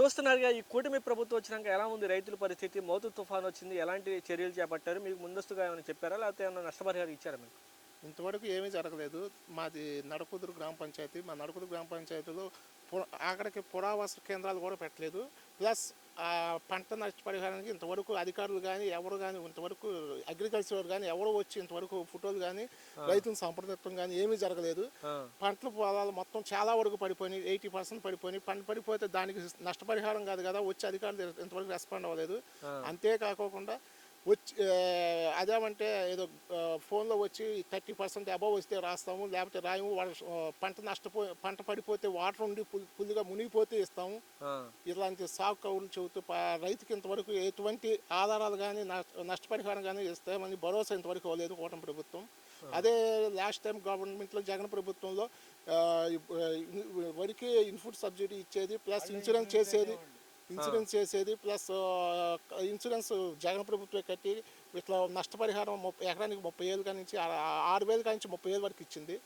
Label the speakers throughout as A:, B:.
A: చూస్తున్నారుగా ఈ కూటమి ప్రభుత్వం వచ్చినాక ఎలా ఉంది? రైతుల పరిస్థితి మోతు తుఫాన్ వచ్చింది ఎలాంటి చర్యలు చేపట్టారు? మీకు ముందస్తుగా ఏమైనా చెప్పారా? లేకపోతే ఏమైనా నష్టపరిహారం ఇచ్చారా మీకు?
B: ఇంతవరకు ఏమీ జరగలేదు. మాది నడకుదురు గ్రామ పంచాయతీ. మా నడకుదురు గ్రామ పంచాయతీలో పు- అక్కడికి పురావాస కేంద్రాలు కూడా పెట్టలేదు. ప్లస్ ఆ పంట నష్టపరిహారానికి ఇంతవరకు అధికారులు కానీ ఎవరు కానీ ఇంతవరకు అగ్రికల్చర్ కానీ ఎవరు వచ్చి ఇంతవరకు ఫోటోలు కానీ రైతులను సంప్రదించడం కానీ ఏమీ జరగలేదు. పంటల పొలాలు మొత్తం చాలా వరకు పడిపోయినాయి. ఎయిటీ పర్సెంట్ పడిపోయినాయి. పంట పడిపోతే దానికి నష్టపరిహారం కాదు కదా. వచ్చి అధికారులు ఇంతవరకు రెస్పాండ్ అవ్వలేదు. అంతేకాకుండా వచ్చి అదేమంటే ఏదో ఫోన్లో వచ్చి థర్టీ పర్సెంట్ అబవ్ వస్తే రాస్తాము లేకపోతే రాయము పంట నష్టపో పంట పడిపోతే వాటర్ ఉండి ఫుల్ ఫుల్గా మునిగిపోతే ఇస్తాము. ఇలాంటి సాగు కవులు చెబుతూ రైతుకి ఇంతవరకు ఎటువంటి ఆధారాలు కానీ నష్టపరిహారం కానీ ఇస్తామని భరోసా ఇంతవరకు ఇవ్వలేదు కూటమి ప్రభుత్వం. అదే లాస్ట్ టైం గవర్నమెంట్లో జగన్ ప్రభుత్వంలో వరికి ఇన్పుట్ సబ్సిడీ ఇచ్చేది ప్లస్ ఇన్సూరెన్స్ చేసేది ఇన్సూరెన్స్ చేసేది ప్లస్ ఇన్సూరెన్స్ జగన్ ప్రభుత్వం కట్టి ఇట్లా నష్టపరిహారం ముప్పై ఎకరానికి ముప్పై ఏళ్ళు కాడి నుంచి ఆరు వేలు కాడి నుంచి ముప్పై ఏళ్ళ వరకు ఇచ్చింది.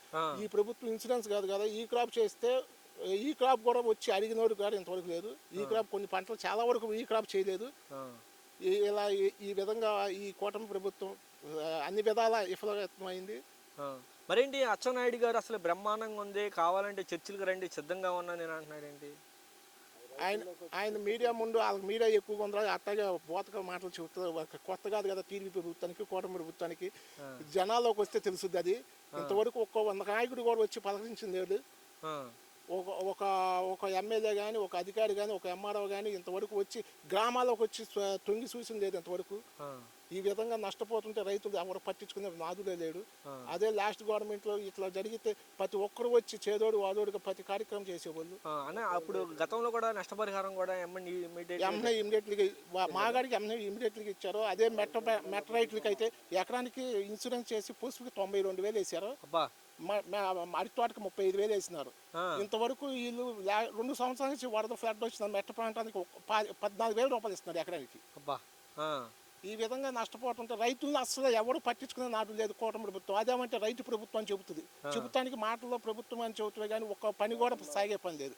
B: ఈ ప్రభుత్వం ఇన్సూరెన్స్ కాదు కదా ఈ క్రాప్ చేస్తే ఈ క్రాప్ కూడా వచ్చి అడిగినోడు కూడా ఇంతవరకు లేదు. ఈ క్రాప్ కొన్ని పంటలు చాలా వరకు ఈ క్రాప్ చేయలేదు. ఇలా ఈ- విధంగా ఈ కూటమి ప్రభుత్వం అన్ని విధాల విఫలమైంది.
A: ఆ. మరేంటి అచ్చెన్నాయుడు గారు అసలు బ్రహ్మాండంగా ఉంది కావాలంటే చర్చిలకు రండి సిద్ధంగా ఉన్నా నేను అంటున్నాడేంటి
B: ఆయన ఆయన మీడియా ముందు వాళ్ళకి మీడియా ఎక్కువగా ఉండాలి అట్లాగే బోతక మాటలు చెబుతారు కొత్త కాదు కదా టీడీపీ ప్రభుత్వానికి కూటమి ప్రభుత్వానికి. జనాల్లోకి వస్తే తెలుసుద్ది అది. ఇంతవరకు ఒక్క వంద నాయకుడు కూడా వచ్చి పలకరించింది లేదు ఒక ఒక ఒక ఎమ్మెల్యే కానీ ఒక అధికారి కానీ ఒక ఎంఆర్ఓ కానీ ఇంతవరకు వచ్చి గ్రామాల్లోకి వచ్చి తొంగి చూసింది లేదు ఇంతవరకు. ఈ విధంగా నష్టపోతుంటే రైతులు ఎవరు పట్టించుకునే నాదుడే లేడు. అదే లాస్ట్ గవర్నమెంట్లో ఇట్లా జరిగితే ప్రతి ఒక్కరు వచ్చి చేదోడు వాదోడుగా ప్రతి కార్యక్రమం చేసేవాళ్ళు.
A: అప్పుడు గతంలో కూడా నష్టపరిహారం కూడా
B: ఎంఏ ఇమీడియట్లీగా మాగాడికి ఎంఏ ఇమీడియట్లీగా ఇచ్చారు? అదే మెట్ట రైతులకి అయితే ఎకరానికి ఇన్సూరెన్స్ చేసి పుసుపుకి తొంభై రెండు వేలు వేసారు.
A: అబ్బా
B: మ- మ- అరటి తోటకి ముప్పై ఐదు వేలు వేసినారు. ఇంతవరకు వీళ్ళు రెండు సంవత్సరాల నుంచి వరద ఫ్లడ్ వచ్చిన మెట్ట ప్రాంతానికి పద్నాలుగు వేల రూపాయలు ఇస్తున్నారు ఎకరానికి. ఈ విధంగా నష్టపోతుంటే రైతులను అసలు ఎవరు పట్టించుకునే నాటు లేదు కూటమి ప్రభుత్వం. అదేమంటే రైతు ప్రభుత్వం అని చెబుతుంది చెబుతానికి మాటల్లో ప్రభుత్వం అని చెబుతుంది కానీ ఒక్క పని కూడా సాగే పని లేదు.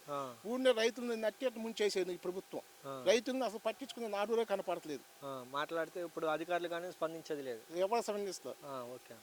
B: ఊరిని రైతులను నట్టి ముంచేసేది ఈ ప్రభుత్వం. రైతులను అసలు పట్టించుకునే నాటులో కనపడట్లేదు.
A: మాట్లాడితే ఇప్పుడు అధికారులు కానీ స్పందించేది లేదు.
B: ఎవరు స్పందిస్తారు?
A: ఓకే